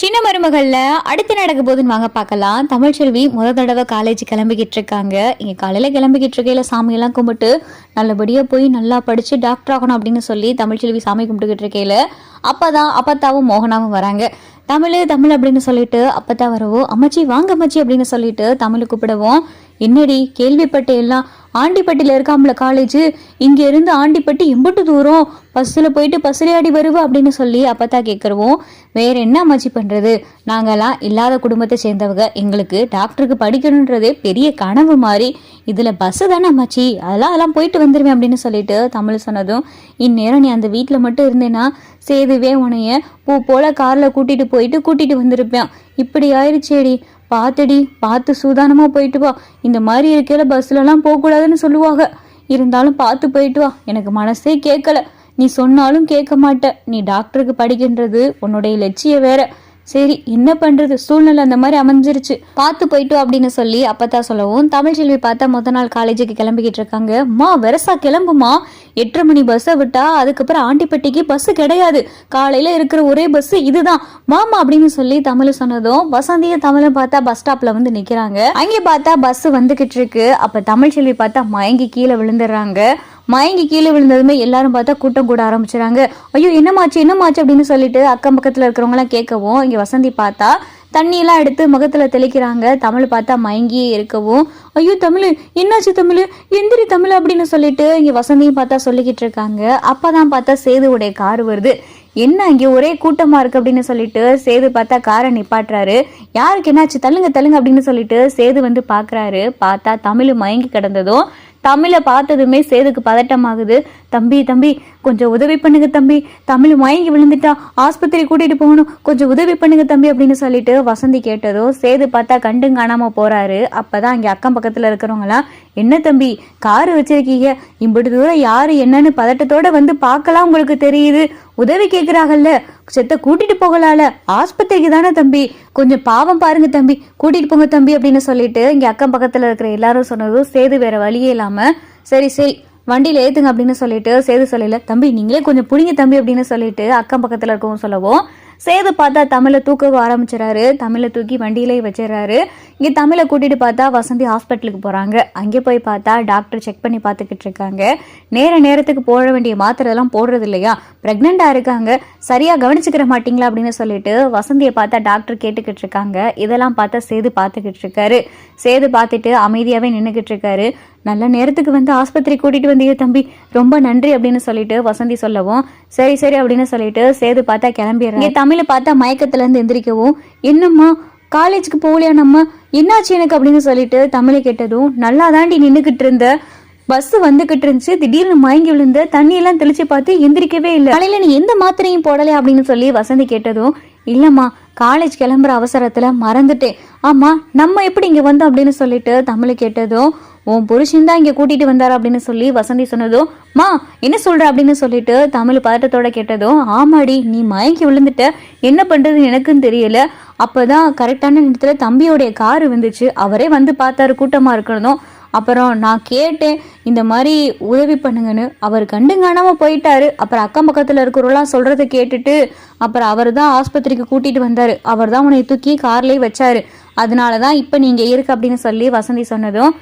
சின்ன மருமகள்ல அடுத்து நடக்க போதுன்னு வாங்க பார்க்கலாம். தமிழ்ச்செல்வி முத தடவை காலேஜ் கிளம்பிக்கிட்டு இருக்காங்க. இங்கே காலையில் கிளம்பிக்கிட்டு இருக்கையில சாமியெல்லாம் கும்பிட்டு நல்லபடியாக போய் நல்லா படித்து டாக்டர் ஆகணும் அப்படின்னு சொல்லி தமிழ்ச்செல்வி சாமி கும்பிட்டுக்கிட்டு இருக்கையில அப்பதான் அப்பத்தாவும் மோகனாவும் வராங்க. தமிழ் தமிழ் அப்படின்னு சொல்லிட்டு அப்பத்தா வரவும் அம்மாச்சி வாங்க அம்மாச்சி அப்படின்னு சொல்லிட்டு தமிழ் கூப்பிடவும் என்னடி கேள்விப்பட்ட எல்லாம் ஆண்டிப்பட்டியில் இருக்காமல காலேஜ் இங்கே இருந்து ஆண்டிப்பட்டி எம்பட்டு தூரம் பஸ்ஸில் போயிட்டு பஸ்ஸில் வருவா அப்படின்னு சொல்லி அப்பத்தா கேட்குறவோம் வேற என்ன அம்மாச்சி பண்ணுறது நாங்கெல்லாம் இல்லாத குடும்பத்தை சேர்ந்தவங்க. எங்களுக்கு டாக்டருக்கு படிக்கணுன்றதே பெரிய கனவு மாதிரி இதில் பஸ்ஸு தானே அம்மாச்சி. அதெல்லாம் அதெல்லாம் போயிட்டு வந்துடுவேன் அப்படின்னு சொல்லிட்டு தமிழ் சொன்னதும் இந்நேரம் நீ அந்த வீட்டில் மட்டும் இருந்தேன்னா சேதுவே உனைய பூ போல் காரில் கூட்டிகிட்டு போயிட்டு கூட்டிகிட்டு வந்திருப்பேன். இப்படி ஆயிடுச்சேடி. பார்த்துடி பார்த்து சூதானமாக போயிட்டு வா. இந்த மாதிரி இருக்கையில பஸ்லலாம் கூடாதுன்னு சொல்லுவாங்க. இருந்தாலும் பார்த்து போயிட்டு வா. எனக்கு மனசே கேட்கல. நீ சொன்னாலும் கேட்க மாட்ட. நீ டாக்டருக்கு படிக்கின்றது உன்னுடைய லட்சியம் வேற. சரி என்ன பண்றது? சூழ்நிலை அந்த மாதிரி அமைஞ்சிருச்சு. பார்த்து போயிட்டு அப்படின்னு சொல்லி அப்பதான் சொல்லவும் தமிழ்ச்செல்வி பார்த்தா முத நாள் காலேஜுக்கு கிளம்பிக்கிட்டு இருக்காங்க. மா வெரசா கிளம்புமா? எட்டரை மணி பஸ்ஸை விட்டா அதுக்கப்புறம் ஆண்டிப்பட்டிக்கு பஸ் கிடையாது. காலையில இருக்கிற ஒரே பஸ் இதுதான். மாமா அப்படின்னு சொல்லி தமிழ் சொன்னதும் வசந்திய தமிழை பார்த்தா பஸ் ஸ்டாப்ல வந்து நிக்கிறாங்க. அங்கே பார்த்தா பஸ் வந்துகிட்டு இருக்கு. அப்ப தமிழ்ச்செல்வி பார்த்தா மயங்கி கீழே விழுந்துடுறாங்க. மயங்கி கீழே விழுந்ததுமே எல்லாரும் பார்த்தா கூட்டம் கூட ஆரம்பிச்சிடுறாங்க ஐயோ என்னமாச்சு என்னமாச்சு அப்படின்னு சொல்லிட்டு அக்கம் பக்கத்துல இருக்கிறவங்களாம் கேட்கவும் இங்க வசந்தி பார்த்தா தண்ணியெல்லாம் எடுத்து முகத்துல தெளிக்கிறாங்க. தமிழ் பார்த்தா மயங்கியே இருக்கவும் ஐயோ தமிழ் என்னாச்சு தமிழ்? எந்திரி தமிழ் அப்படின்னு சொல்லிட்டு இங்க வசந்தியும் பார்த்தா சொல்லிக்கிட்டு இருக்காங்க. அப்பதான் பார்த்தா சேதுவுடைய கார் வருது. என்ன இங்கே ஒரே கூட்டமா இருக்கு அப்படின்னு சொல்லிட்டு சேது பார்த்தா காரை நிப்பாட்டுறாரு. யாருக்கு என்னாச்சு? தள்ளுங்க தள்ளுங்க அப்படின்னு சொல்லிட்டு சேது வந்து பாக்குறாரு. பார்த்தா தமிழ் மயங்கி கிடந்ததும் தமிழை பார்த்ததுமே சேதுக்கு பதட்டமாகுது. தம்பி தம்பி கொஞ்சம் உதவி பண்ணுங்க தம்பி. தமிழ் மயங்கி விழுந்துட்டா ஆஸ்பத்திரி கூட்டிட்டு போகணும். கொஞ்சம் உதவி பண்ணுங்க தம்பி அப்படின்னு சொல்லிட்டு வசந்தி கேட்டதோ சேது பார்த்தா கண்டும் காணாம போறாரு. அப்பதான் இங்க அக்கம் பக்கத்துல இருக்கிறவங்களாம் என்ன தம்பி காரு வச்சிருக்கீங்க? இம்பிட்டு தூரம் யாரு என்னன்னு பதட்டத்தோட வந்து பார்க்கலாம் உங்களுக்கு தெரியுது. உதவி கேட்குறாங்கல்ல செத்த கூட்டிட்டு போகலால ஆஸ்பத்திரிக்கு தானே தம்பி. கொஞ்சம் பாவம் பாருங்க தம்பி. கூட்டிட்டு போங்க தம்பி அப்படின்னு சொல்லிட்டு இங்க அக்கம் பக்கத்துல இருக்கிற எல்லாரும் சொன்னதும் சேது வேற வழியே இல்லாம சரி சரி வண்டியில் ஏற்றுங்க அப்படின்னு சொல்லிட்டு சேது சொல்லல தம்பி நீங்களே கொஞ்சம் பிடிங்க தம்பி அப்படின்னு சொல்லிட்டு அக்கம் பக்கத்தில் இருக்கவும் சொல்லவும் சேது பார்த்தா தமிழை தூக்க ஆரம்பிச்சிடறாரு. தமிழை தூக்கி வண்டியிலே வச்சிடறாரு. இங்கே தமிழை கூட்டிகிட்டு பார்த்தா வசந்தி ஹாஸ்பிட்டலுக்கு போகிறாங்க அங்கே போய் பார்த்தா டாக்டர் செக் பண்ணி பார்த்துக்கிட்டு இருக்காங்க. நேர நேரத்துக்கு போட வேண்டிய மாத்திரைலாம் போடுறது இல்லையா? ப்ரெக்னெண்ட்டாக இருக்காங்க. சரியாக கவனிச்சுக்கிற மாட்டிங்களா அப்படின்னு சொல்லிட்டு வசந்தியை பார்த்தா டாக்டர் கேட்டுக்கிட்டு இருக்காங்க. இதெல்லாம் பார்த்தா சேது பார்த்துக்கிட்டு இருக்காரு. சேது பார்த்துட்டு அமைதியாகவே நின்றுக்கிட்டு இருக்காரு. நல்ல நேரத்துக்கு வந்து ஆஸ்பத்திரி கூட்டிட்டு வந்தீங்க தம்பி. ரொம்ப நன்றி அப்படின்னு சொல்லிட்டு வசந்தி சொல்லவும். சரி சரி அப்படின்னு சொல்லிட்டு சேது பார்த்தா கிளம்பிடுறாங்க தமிழை பார்த்தா மயக்கத்துல இருந்து எந்திரிக்கவும். என்னம்மா காலேஜுக்கு போகலையா நம்ம? என்னாச்சு எனக்கு அப்படின்னு சொல்லிட்டு தமிழை கேட்டதும் நல்லா தாண்டி நின்றுக்கிட்டு இருந்த பஸ் வந்துகிட்டு இருந்துச்சு. திடீர்னு மயங்கி விழுந்து தண்ணியெல்லாம் தெளிச்சு பார்த்து எந்திரிக்கவே இல்லை. காலையில நீ எந்த மாத்திரையும் போடலை அப்படின்னு சொல்லி வசந்தி கேட்டதும் இல்லைம்மா காலேஜ் கிளம்புற அவசரத்துல மறந்துட்டேன். ஆமா நம்ம எப்படி இங்க வந்தோம் அப்படின்னு சொல்லிட்டு தமிழை கேட்டதும் உன் புருஷன் தான் இங்கே கூட்டிட்டு வந்தாரு அப்படின்னு சொல்லி வசந்தி சொன்னதும் மா என்ன சொல்ற? அப்படின்னு சொல்லிட்டு தமிழ் பதட்டத்தோட கேட்டதும் ஆமாடி நீ மயங்கி விழுந்துட்ட. என்ன பண்ணுறதுன்னு எனக்குன்னு தெரியல. அப்பதான் கரெக்டான நேரத்தில் தம்பியோடைய காரு வந்துச்சு. அவரே வந்து பார்த்தாரு கூட்டமா இருக்கணும் அப்புறம் நான் கேட்டேன் இந்த மாதிரி உதவி பண்ணுங்கன்னு. அவர் கண்டுங்காணாமல் போயிட்டாரு. அப்புறம் அக்கம் பக்கத்தில் இருக்கிறவங்களாம் சொல்றதை கேட்டுட்டு அப்புறம் அவர் தான் ஆஸ்பத்திரிக்கு கூட்டிட்டு வந்தார். அவர் தான் உன்னை தூக்கி கார்லேயே வச்சாரு. அதனால தான் இப்போ நீங்கள் இருக்கு அப்படின்னு சொல்லி வசந்தி சொன்னதும்